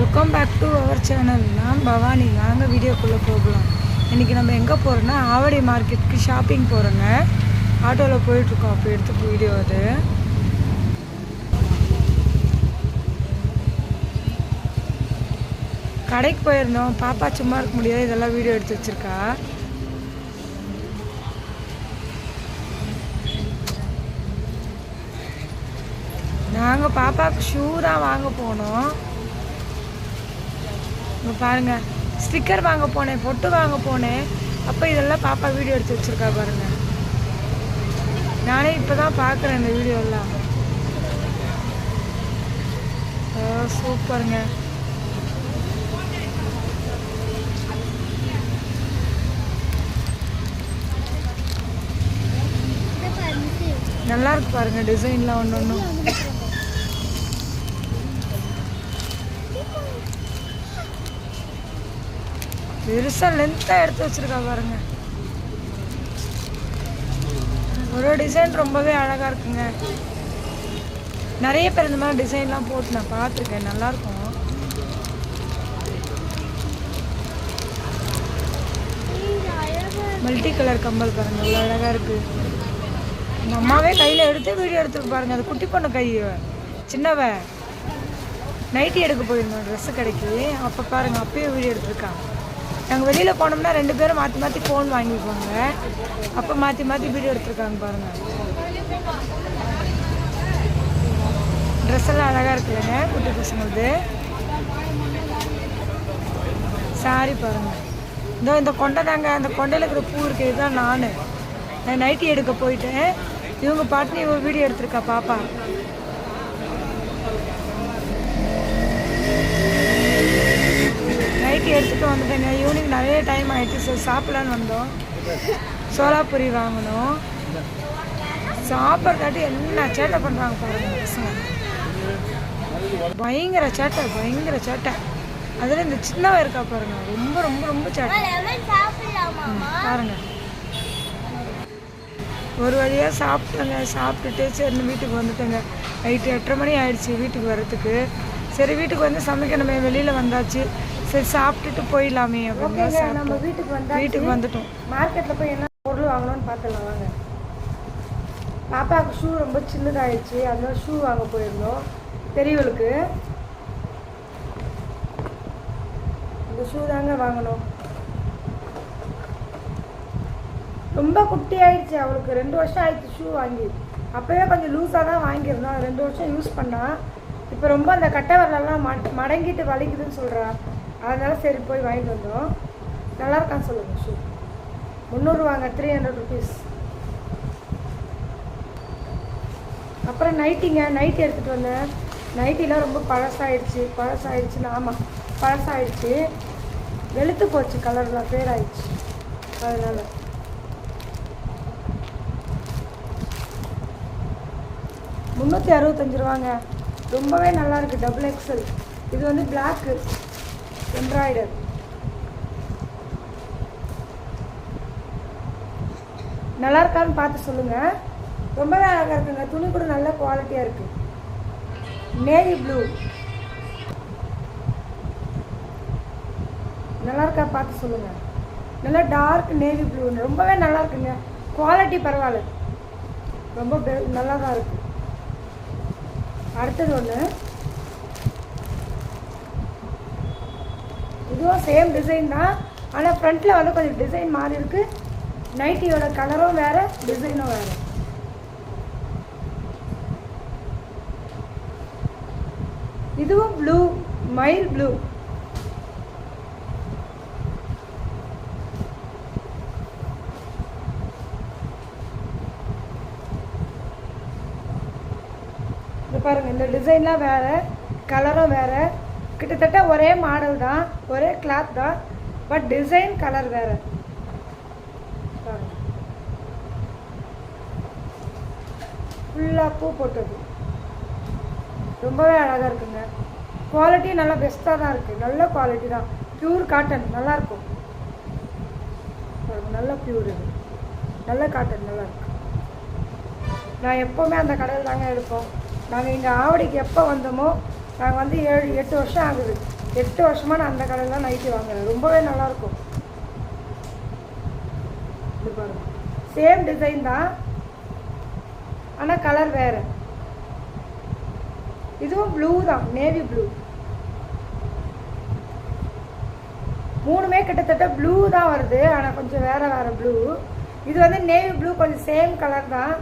Welcome back to our channel நான் பவானி வாங்க வீடியோக்குள்ளே போகலாம். இன்றைக்கி நம்ம எங்கே போகிறோன்னா ஆவடி மார்க்கெட்டுக்கு ஷாப்பிங் போகிறோங்க ஆட்டோவில் போயிட்டுருக்கோம். அப்போ எடுத்து வீடியோ அது. கடைக்கு போயிருந்தோம். பாப்பா சும்மா இருக்க முடியாது. இதெல்லாம் வீடியோ எடுத்து வச்சுருக்கா. நாங்கள் பாப்பாவுக்கு ஷூராக வாங்க போனோம். இங்கே பாருங்க. ஸ்டிக்கர் வாங்க போனேன் பொட்டு வாங்க போனேன். அப்போ இதெல்லாம் பாப்பா வீடியோ எடுத்து வச்சிருக்கா பாருங்க. நானே இப்போ தான் பார்க்குறேன் இந்த வீடியோலாம் சூப்பருங்க. நல்லா இருக்கு பாருங்க டிசைன்லாம் ஒன்று ஒன்றும் பெருசாக லென்த்தாக எடுத்து வச்சிருக்கா பாருங்க. ஒரு டிசைன் ரொம்பவே அழகாக இருக்குங்க. நிறைய பேர் இந்த மாதிரி டிசைன்லாம் போட்டு நான் பார்த்துருக்கேன். நல்லாயிருக்கும் மல்டி கலர் கம்பல் பாருங்க. அவ்வளோ அழகாக இருக்குது எங்கள் அம்மாவே கையில் எடுத்து வீடியோ எடுத்துருக்கு பாருங்கள் அது குட்டி பொண்ணு கை சின்னவ. நைட்டி எடுக்க போயிருந்தோம். ட்ரெஸ்ஸு கடைக்கு. அப்போ பாருங்கள் அப்பயே வீடியோ எடுத்திருக்காங்க நாங்கள் வெளியில் போனோம்னா ரெண்டு பேரும் மாற்றி மாற்றி ஃபோன் வாங்கிக்குவாங்க. அப்போ மாற்றி மாற்றி வீடியோ எடுத்துருக்காங்க பாருங்கள் ட்ரெஸ் எல்லாம் அழகாக இருக்குல்லங்க குட்டி பசங்களுக்கு. சாரி பாருங்கள் இதோ இந்த கொண்டை தாங்க அந்த கொண்டையில் இருக்கிற பூ இருக்கு இதுதான் நான். நான் நைட்டி எடுக்க போயிட்டேன். இவங்க பாட்டுன்னு இவங்க வீடியோ எடுத்திருக்கா பாப்பா. நைட்டி எடுத்துகிட்டு வந்துட்டேங்க ஈவினிங் நிறைய டைம் ஆயிடுச்சு. சரி சாப்பிடலான்னு வந்தோம். சோலாபுரி வாங்கினோம். சாப்பிட்றதாட்டி என்ன சேட்டை பண்ணுறாங்க பாருங்க பசங்க. பயங்கர சேட்டை பயங்கர சேட்டை. அதில் இந்த சின்னவ இருக்கா பாருங்க. ரொம்ப ரொம்ப ரொம்ப சேட்டை. பாருங்க. ஒரு வழியாக சாப்பிட்டேங்க. சாப்பிட்டுட்டு சரி வீட்டுக்கு வந்துட்டேங்க. நைட்டு எட்டரை மணி ஆயிடுச்சு வீட்டுக்கு வர்றதுக்கு. சரி வீட்டுக்கு வந்து சமைக்கணுமே. வெளியில் வந்தாச்சு. சரி சாப்பிட்டுட்டு போயிடலாமே அப்படின்னு நம்ம வீட்டுக்கு வந்து வீட்டுக்கு வந்துட்டோம். மார்க்கெட்டில் போய் என்ன பொருள் வாங்கணும்னு பார்த்துலாம் வாங்க. பாப்பாவுக்கு ஷூ ரொம்ப சின்னதாகிடுச்சு அதனால ஷூ வாங்க போயிருந்தோம். பெரியவளுக்கு. இந்த ஷூ தாங்க வாங்கணும். ரொம்ப குட்டி ஆயிடுச்சு அவளுக்கு. ரெண்டு வருஷம் ஆயிடுச்சு ஷூ வாங்கி. அப்போவே கொஞ்சம் லூஸாக தான் வாங்கியிருந்தோம். ரெண்டு வருஷம் யூஸ் பண்ணா இப்போ ரொம்ப அந்த கட்டை வரலெல்லாம் மடங்கிட்டு வலிக்குதுன்னு சொல்கிறா அதனால சரி போய் வாங்கிட்டு வந்தோம். நல்லா இருக்கான்னு சொல்லுங்கள் ஷூ முந்நூறுவாங்க த்ரீ ஹண்ட்ரட் ருபீஸ் அப்புறம் நைட்டிங்க நைட்டி எடுத்துகிட்டு வந்தேன் நைட்டிலாம் ரொம்ப பழசாயிடுச்சு பழசாயிடுச்சுன்னு ஆமாம் பழசாயிடுச்சு. வெளுத்து போச்சு கலர்லாம் பேர் ஆயிடுச்சு அதனால். முந்நூற்றி அறுபத்தஞ்சு ரூபாங்க. ரொம்பவே நல்லா இருக்கு டபுள் எக்ஸல் இது வந்து பிளாக்கு எம்ப்ராய்டர் நல்லா இருக்கான்னு பார்த்து சொல்லுங்க. ரொம்பவே அழகாக இருக்குங்க துணி கூட நல்ல குவாலிட்டியாக இருக்கு. நேவி ப்ளூ நல்லா இருக்கா பார்த்து சொல்லுங்க. நல்லா டார்க் நேவி ப்ளூ ரொம்பவே நல்லா இருக்குங்க குவாலிட்டி பரவாயில்ல. ரொம்ப நல்லா தான் இருக்கு. அடுத்தது ஒன்று இதுவும் சேம் டிசைன் தான். ஆனால் ஃப்ரண்ட்டில் வந்து கொஞ்சம் டிசைன் மாறி இருக்கு. நைட்டியோட கலரும் வேறு டிசைனும் வேறு. இதுவும் ப்ளூ மயில் ப்ளூ பாருங்கள் பாருங்க இந்த டிசைன்லாம் வேறு கலரும் வேறு. கிட்டத்தட்ட ஒரே மாடல் தான் ஒரே கிளாத் தான் பட் டிசைன் கலர் வேறு. ஃபுல்லாக பூ போட்டது. ரொம்பவே அழகாக இருக்குங்க. குவாலிட்டி நல்லா பெஸ்ட்டாக தான் இருக்குது நல்ல குவாலிட்டி தான். பியூர் காட்டன் நல்லாயிருக்கும் நல்ல பியூர் இது. நல்ல காட்டன் நல்லாயிருக்கு நான் எப்போவுமே அந்த கடையில் தாங்க எடுப்போம். நாங்கள் இங்கே ஆவடிக்கு எப்போ வந்தோமோ நாங்கள் வந்து ஏழு எட்டு வருஷம் ஆகுது. எட்டு வருஷமாக நான் அந்த கடையில் நைட்டி வாங்குறேன். ரொம்பவே நல்லாயிருக்கும் இது பாருங்க. சேம் டிசைன் தான். ஆனால் கலர் வேறு. இதுவும் ப்ளூ தான். நேவி ப்ளூ மூணுமே கிட்டத்தட்ட ப்ளூ தான் வருது. ஆனால் கொஞ்சம் வேறு வேறு ப்ளூ இது வந்து நேவி ப்ளூ கொஞ்சம் சேம் கலர் தான்.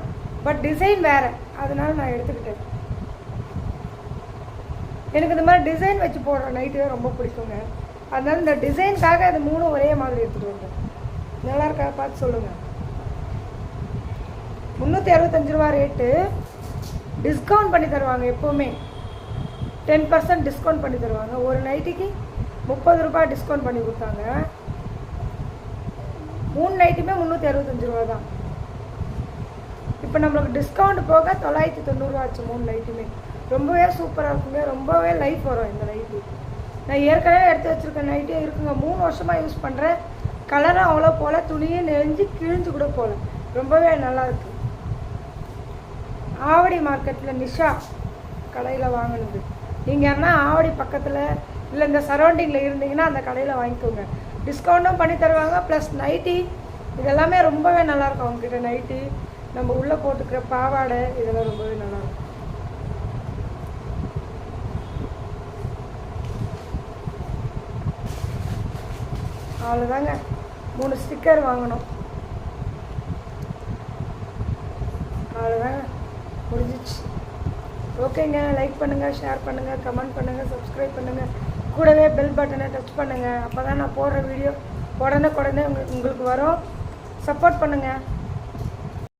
பட் டிசைன் வேறு. அதனால நான் எடுத்துக்கிட்டேன் எனக்கு இந்த மாதிரி டிசைன் வச்சு போடுற நைட்டு ரொம்ப பிடிக்குங்க. அதனால் இந்த டிசைனுக்காக அது மூணும் ஒரே மாதிரி எடுத்துகிட்டு வந்தேன். நல்லா இருக்கா? பார்த்து சொல்லுங்கள் முந்நூற்றி அறுபத்தஞ்சு ரூபா ரேட்டு டிஸ்கவுண்ட் பண்ணி தருவாங்க எப்போவுமே. டென் பர்சன்ட் டிஸ்கவுண்ட் பண்ணி தருவாங்க. ஒரு நைட்டுக்கு முப்பது ரூபாய் டிஸ்கவுண்ட் பண்ணி கொடுத்தாங்க. மூணு நைட்டுமே முந்நூற்றி அறுபத்தஞ்சு ரூபா தான். இப்போ நம்மளுக்கு டிஸ்கவுண்ட் போக தொள்ளாயிரத்தி தொண்ணூறுரூவா ஆச்சு மூணு நைட்டுமே ரொம்பவே சூப்பராக இருக்குங்க. ரொம்பவே லைஃப் வரும் இந்த நைட்டு நான் ஏற்கனவே எடுத்து வச்சுருக்க நைட்டே இருக்குங்க. மூணு வருஷமாக யூஸ் பண்ணுறேன் கலரும் அவ்வளோ போல் துணியும் நெஞ்சு கிழிஞ்சு கூட போகல ரொம்பவே நல்லாயிருக்கு ஆவடி மார்க்கெட்டில் நிஷா கடையில் வாங்கினது. நீங்கள் யாருன்னா ஆவடி பக்கத்தில் இல்லை இந்த சரௌண்டிங்கில் இருந்தீங்கன்னா அந்த கடையில் வாங்கிக்கோங்க. டிஸ்கவுண்ட்டும் பண்ணி தருவாங்க. ப்ளஸ் நைட்டி இதெல்லாமே ரொம்பவே நல்லாயிருக்கும் அவங்கக்கிட்ட நைட்டி நம்ம உள்ளே போட்டுக்கிற பாவாடை இதெல்லாம் ரொம்பவே நல்லாயிருக்கும் அவ்வளோதாங்க மூணு ஸ்டிக்கர் வாங்கணும். அவ்வளோதாங்க முடிஞ்சிச்சு. ஓகேங்க. லைக் பண்ணுங்கள் ஷேர் பண்ணுங்கள் கமெண்ட் பண்ணுங்கள் சப்ஸ்கிரைப் பண்ணுங்கள் கூடவே பெல் பட்டனை டச் பண்ணுங்கள் அப்போ தான் நான் போடுற வீடியோ உடனே உடனே உங்களுக்கு வரும். சப்போர்ட் பண்ணுங்கள்